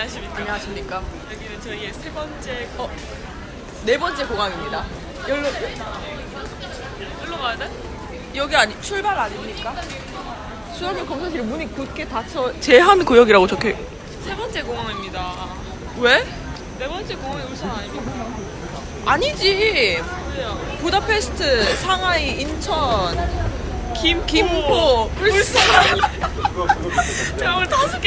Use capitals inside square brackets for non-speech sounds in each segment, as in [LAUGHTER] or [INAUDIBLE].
안녕하십니까. 안녕하십니까. 여기는 저희의 세 번째 어, 네 번째 공항입니다. 여기로, 일로 가야 돼? 여기 아니, 출발 아닙니까? 수학의 검사실에 문이 굳게 닫혀, 제한 구역이라고 적혀, 세 번째 공항입니다. 왜? 네 번째 공항이 울산 아닙니까? 아니지. 왜요? 부다페스트, 상하이, 인천, 김포, 김포, 울산. [LAUGHS] 제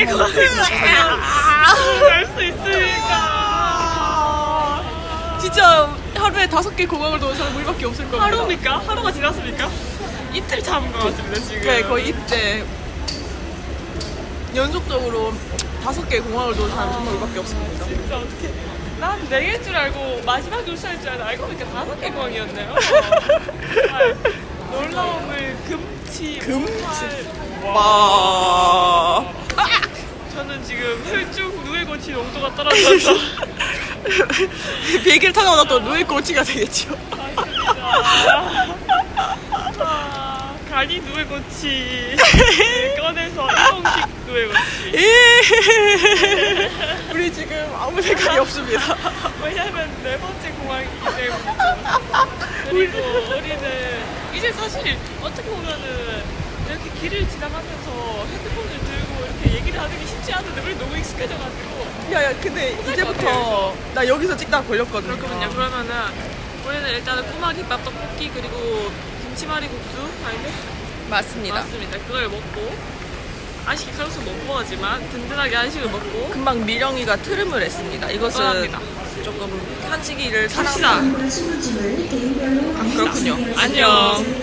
가 오늘 다섯 개 공항을 갈수 있으니까. 진짜 하루에 다섯 개 공항을 도는 사람 우리밖에 없을 겁니다. 하루입니까? 하루가 지났습니까? 이틀 잡은 것 같습니다, 지금. 네, 거의 이때 연속적으로 다섯 개 공항을 도는 사람 정말 우리밖에 없습니다. 진짜 어떻게. 난네 개일 줄 알고 마지막에 울산일 줄 알고 알고 보니까 다섯 개 공항이었네요. [LAUGHS] 정말 놀라움을 금치 금치. 와. 저는 지금 누에고치 농도가 떨어져서 100일 타고 나또 누이 꼬치가 되겠죠. 아, 가니 누에 고치 꺼내서 이동식 누에 고치 예. 우리 지금 아무 생각이 없습니다. 왜냐면 네 번째 공항이기 때문이죠 그리고 우리는 이제 사실 어떻게 보면은 길을 지나가면서 핸드폰을 들고 이렇게 얘기를 하는 게 쉽지 않은데 우리 너무 익숙해져가지고 야야 근데 이제부터 나 여기서 찍다가 걸렸거든. 그렇거든요 그러면은 우리는 일단은 꼬마 김밥 떡볶이 그리고 김치말이 국수 아닌데? 맞습니다. 맞습니다. 그걸 먹고 안식이 칼국수 못 먹었지만 든든하게 안식을 먹고 금방 미령이가 트름을 했습니다. 이것은 떠납니다. 조금 한식이를 갑시다. 그렇군요. 안녕.